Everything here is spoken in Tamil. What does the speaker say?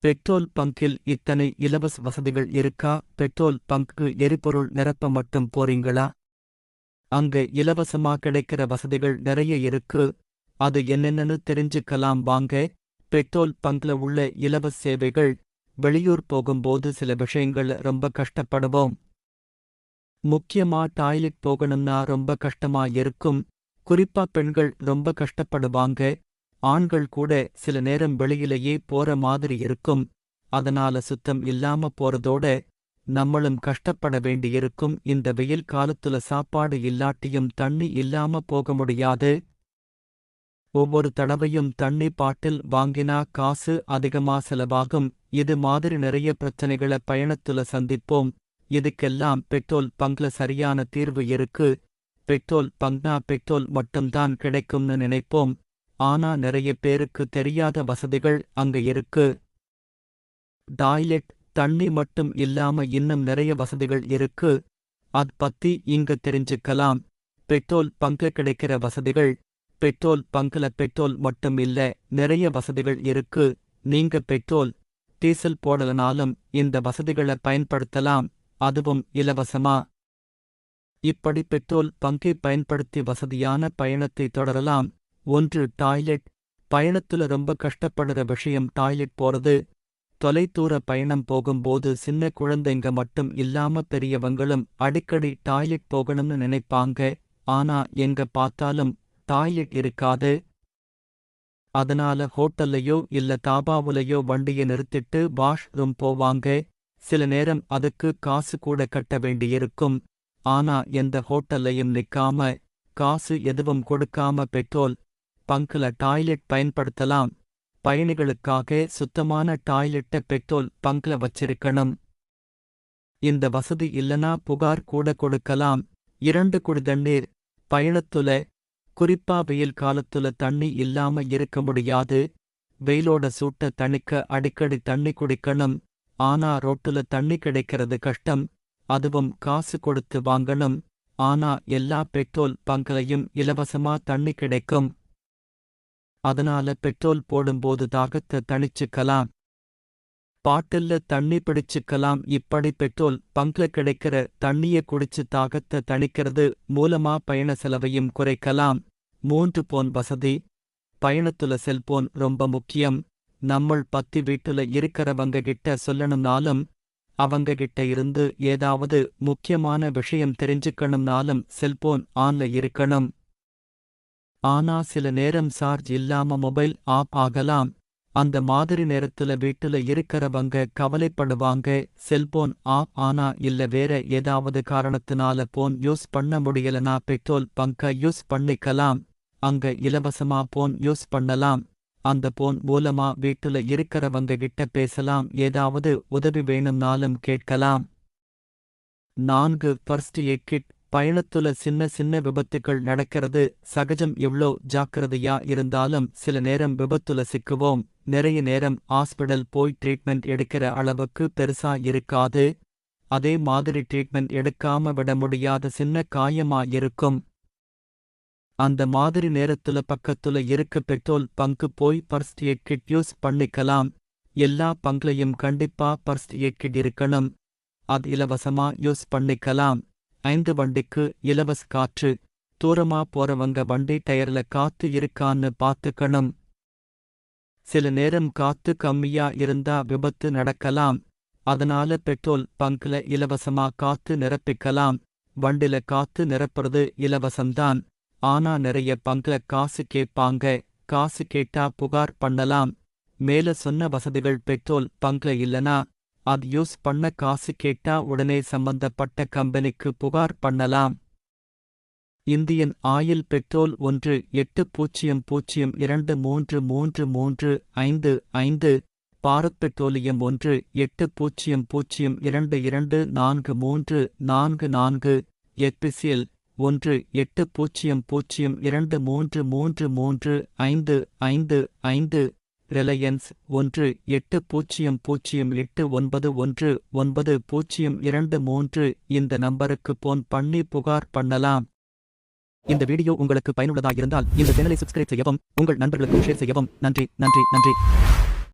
பெட்ரோல் பங்கில் இத்தனை இலவச வசதிகள் இருக்கா? பெட்ரோல் பங்க்கு எரிபொருள் நிரப்ப மட்டும் போறீங்களா? அங்க இலவசமா கிடைக்கிற வசதிகள் நிறைய இருக்கு. அது என்னென்னு தெரிஞ்சுக்கலாம் வாங்க. பெட்ரோல் பங்க்ல உள்ள இலவச சேவைகள். வெளியூர் போகும்போது சில விஷயங்கள் ரொம்ப கஷ்டப்படுவோம். முக்கியமா டாய்லெட் போகணும்னா ரொம்ப கஷ்டமா இருக்கும். குறிப்பா பெண்கள் ரொம்ப கஷ்டப்படுவாங்க. ஆண்கள் கூட சில நேரம் வெளியிலேயே போற மாதிரி இருக்கும். அதனால சுத்தம் இல்லாம போறதோட நம்மளும் கஷ்டப்பட வேண்டியிருக்கும். இந்த வெயில் காலத்துல சாப்பாடு இல்லாட்டியும் தண்ணி இல்லாம போக முடியாது. ஒவ்வொரு தடவையும் தண்ணி பாட்டில் வாங்கினா காசு அதிகமா செலவாகும். இது மாதிரி நிறைய பிரச்சனைகளை பயணத்துல சந்திப்போம். இதுக்கெல்லாம் பெட்ரோல் பங்க்ல சரியான தீர்வு இருக்கு. பெட்ரோல் பங்க்னா பெட்ரோல் மட்டும்தான் கிடைக்கும்னு நினைப்போம். ஆனா நிறைய பேருக்கு தெரியாத வசதிகள் அங்க இருக்கு. டாய்லெட் தண்ணி மட்டும் இல்லாம இன்னும் நிறைய வசதிகள் இருக்கு. அத் பத்தி இங்க தெரிஞ்சுக்கலாம். பெட்ரோல் பங்கு கிடைக்கிற வசதிகள். பெட்ரோல் பங்குல பெட்ரோல் மட்டும் இல்ல நிறைய வசதிகள் இருக்கு. நீங்க பெட்ரோல் டீசல் போடலனாலும் இந்த வசதிகளை பயன்படுத்தலாம். அதுவும் இலவசமா. இப்படி பெட்ரோல் பங்கை பயன்படுத்தி வசதியான பயணத்தை தொடரலாம். ஒன்று டாய்லெட். பயணத்துல ரொம்ப கஷ்டப்படுற விஷயம் டாய்லெட் போறது. தொலைதூர பயணம் போகும்போது சின்ன குழந்தைங்க மட்டும் இல்லாம பெரியவங்களும் அடிக்கடி டாய்லெட் போகணும்னு நினைப்பாங்க. ஆனா எங்க பார்த்தாலும் டாய்லெட் இருக்காது. அதனால ஹோட்டல்லையோ இல்ல தாபாவுலையோ வண்டியை நிறுத்திட்டு வாஷ் ரூம் போவாங்க. சில நேரம் அதுக்கு காசு கூட கட்ட வேண்டியிருக்கும். ஆனா எந்த ஹோட்டல்லையும் நிக்காம காசு எதுவும் கொடுக்காம பெட்ரோல் பங்க்ல டாய்லெட் பயன்படுத்தலாம். பயணிகளுக்காக சுத்தமான டாய்லெட்ட பெட்ரோல் பங்க்ல வச்சிருக்கணும். இந்த வசதி இல்லனா புகார் கூட கொடுக்கலாம். இரண்டு குடி தண்ணீர் பயணத்துல குறிப்பா வெயில் காலத்துல தண்ணி இல்லாம இருக்க முடியாது. வெயிலோட சூட்ட தணிக்க அடிக்கடி தண்ணி குடிக்கணும். ஆனா ரோட்டுல தண்ணி கிடைக்கிறது கஷ்டம். அதுவும் காசு கொடுத்து வாங்கணும். ஆனா எல்லா பெட்ரோல் பங்களையும் இலவசமா தண்ணி கிடைக்கும். அதனால பெட்ரோல் போடும்போது தாகத்தை தணிச்சுக்கலாம். பாட்டில்ல தண்ணி பிடிச்சுக்கலாம். இப்படி பெட்ரோல் பங்க்ல கிடைக்கிற தண்ணிய குடிச்சு தாகத்தை தணிக்கிறது மூலமா பயண செலவையும் குறைக்கலாம். மூன்று போன் வசதி. பயணத்துல செல்போன் ரொம்ப முக்கியம். நம்மள் பத்தி வீட்டுல இருக்கிறவங்க கிட்ட சொல்லணும்னாலும் அவங்க கிட்ட இருந்து ஏதாவது முக்கியமான விஷயம் தெரிஞ்சுக்கணும்னாலும் செல்போன் ஆன்ல இருக்கணும். ஆனா சில நேரம் சார்ஜ் இல்லாம மொபைல் ஆப் ஆகலாம். அந்த மாதிரி நேரத்துல வீட்டுல இருக்கிறவங்க கவலைப்படுவாங்க செல்போன் ஆப் ஆனா இல்ல வேற ஏதாவது காரணத்தினால போன் யூஸ் பண்ண முடியலனா பெட்ரோல் பங்க யூஸ் பண்ணிக்கலாம். அங்க இலவசமா போன் யூஸ் பண்ணலாம். அந்த போன் மூலமா வீட்டுல இருக்கிறவங்க கிட்ட பேசலாம் ஏதாவது உதவி வேணும்னாலும் கேட்கலாம். நான்கு ஃபர்ஸ்ட் எய்ட் கிட் பயணத்துல சின்ன சின்ன விபத்துக்கள் நடக்கிறது சகஜம் எவ்ளோ ஜாக்கிரதையா இருந்தாலும் சில நேரம் விபத்துல சிக்குவோம். நிறைய நேரம் ஹாஸ்பிடல் போய் ட்ரீட்மெண்ட் எடுக்கிற அளவுக்கு பெருசா இருக்காது. அதே மாதிரி ட்ரீட்மெண்ட் எடுக்காம விட முடியாத சின்ன காயமா இருக்கும். அந்த மாதிரி நேரத்துல பக்கத்துல இருக்க பெட்ரோல் பங்கு போய் ஃபர்ஸ்ட் எய்ட் கிட் யூஸ் பண்ணிக்கலாம். எல்லா பங்க்லையும் கண்டிப்பா ஃபர்ஸ்ட் எய்ட் கிட் இருக்கணும். அது இலவசமா யூஸ் பண்ணிக்கலாம். ஐந்து வண்டிக்கு இலவச காற்று. தூரமா போறவங்க வண்டி டயர்ல காத்து இருக்கான்னு பாத்துக்கணும் சில நேரம் காத்து கம்மியா இருந்தா விபத்து நடக்கலாம். அதனால பெட்ரோல் பங்க்ல இலவசமா காத்து நிரப்பிக்கலாம். வண்டில காத்து நிரப்புறது இலவசம்தான். ஆனா நிறைய பங்க்ல காசு கேட்பாங்க. காசு கேட்டா புகார் பண்ணலாம். மேல சொன்ன வசதிகள் பெட்ரோல் பங்க்ல இல்லனா அது யூஸ் பண்ண காசு கேட்டா உடனே சம்பந்தப்பட்ட கம்பெனிக்கு புகார் பண்ணலாம். இந்தியன் ஆயில் பெட்ரோல் ஒன்று எட்டு பூஜ்ஜியம் பூஜ்ஜியம் இரண்டு மூன்று மூன்று மூன்று ஐந்து ஐந்து பாரத் பெட்ரோலியம் ஒன்று எட்டு பூஜ்ஜியம் பூஜ்ஜியம் இரண்டு இரண்டு நான்கு மூன்று நான்கு நான்கு எப்பிசிஎல் ஒன்று எட்டு பூஜ்ஜியம் பூஜ்ஜியம் இரண்டு மூன்று மூன்று மூன்று ஐந்து ஐந்து ஐந்து ரிலையன்ஸ் ஒன்று எட்டு பூஜ்ஜியம் பூஜ்ஜியம் எட்டு ஒன்பது ஒன்று ஒன்பது பூஜ்ஜியம் இரண்டு மூன்று இந்த நம்பருக்கு போன் பண்ணி புகார் பண்ணலாம். இந்த வீடியோ உங்களுக்கு பயனுள்ளதாக இருந்தால் இந்த சேனலை சப்ஸ்கிரைப் செய்யவும் உங்கள் நண்பர்களுக்கு ஷேர் செய்யவும். நன்றி நன்றி நன்றி.